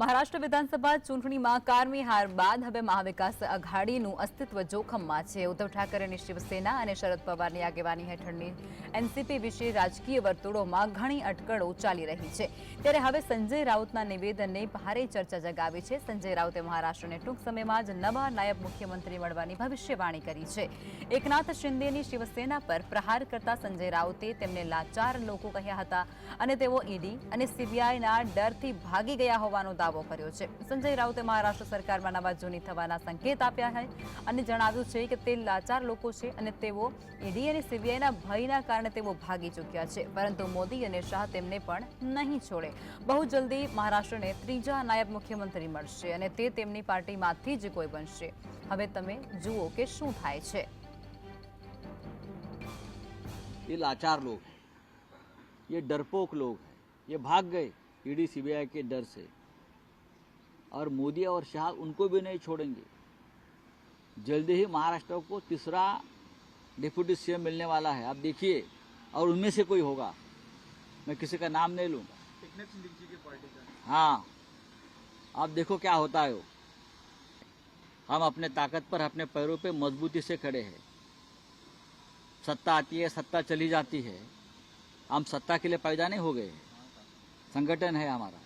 મહારાષ્ટ્ર વિધાનસભા ચૂંટણીમાં કારમી હાર બાદ હવે મહાવિકાસ આઘાડીનું અસ્તિત્વ જોખમમાં છે. ઉદ્ધવ ઠાકરેની શિવસેના અને શરદ પવારની આગેવાની હેઠળની એનસીપી વિશે રાજકીય વર્તુળોમાં ઘણી અટકળો ચાલી રહી છે. ત્યારે હવે સંજય રાઉતના નિવેદનને ભારે ચર્ચા જગાવી છે. સંજય રાઉતે મહારાષ્ટ્રને ટૂંક સમયમાં જ નવા નાયબ મુખ્યમંત્રી મળવાની ભવિષ્યવાણી કરી છે. એકનાથ શિંદેની શિવસેના પર પ્રહાર કરતા સંજય રાઉતે તેમને લાચાર લોકો કહ્યા હતા અને તેઓ ઈડી અને સીબીઆઈના ડરથી ભાગી ગયા હોવાનો દાવો કર્યો છે સંજય રાઉતે મહારાષ્ટ્ર સરકારમાં નવા જૂની થવાના સંકેત આપ્યા છે અને જણાવ્યું છે કે તે લાચાર લોકો છે અને તેઓ ઈડી અને સીબીઆઈના ભયના કારણે તેઓ ભાગી ચૂક્યા છે પરંતુ મોદી અને શાહ તેમને પણ નહીં છોડે બહુ જલ્દી મહારાષ્ટ્રને ત્રીજા નાયબ મુખ્યમંત્રી મળશે અને તે તેમની પાર્ટીમાંથી જ કોઈ બનશે હવે તમે જુઓ કે શું થાય છે ये लाचार लोग हैं ये डरपोक लोग हैं ये भाग गए ईडी सीबीआई के डर से और मोदी और शाह उनको भी नहीं छोड़ेंगे। जल्दी ही महाराष्ट्र को तीसरा डिप्यूटी सीएम मिलने वाला है। आप देखिए और उनमें से कोई होगा। मैं किसी का नाम नहीं लूँगा। हाँ। आप देखो क्या होता है वो। हम अपने ताकत पर अपने पैरों पे मजबूती से खड़े हैं। सत्ता आती है सत्ता चली जाती है। हम सत्ता के लिए पैदा नहीं हो गए संगठन है हमारा।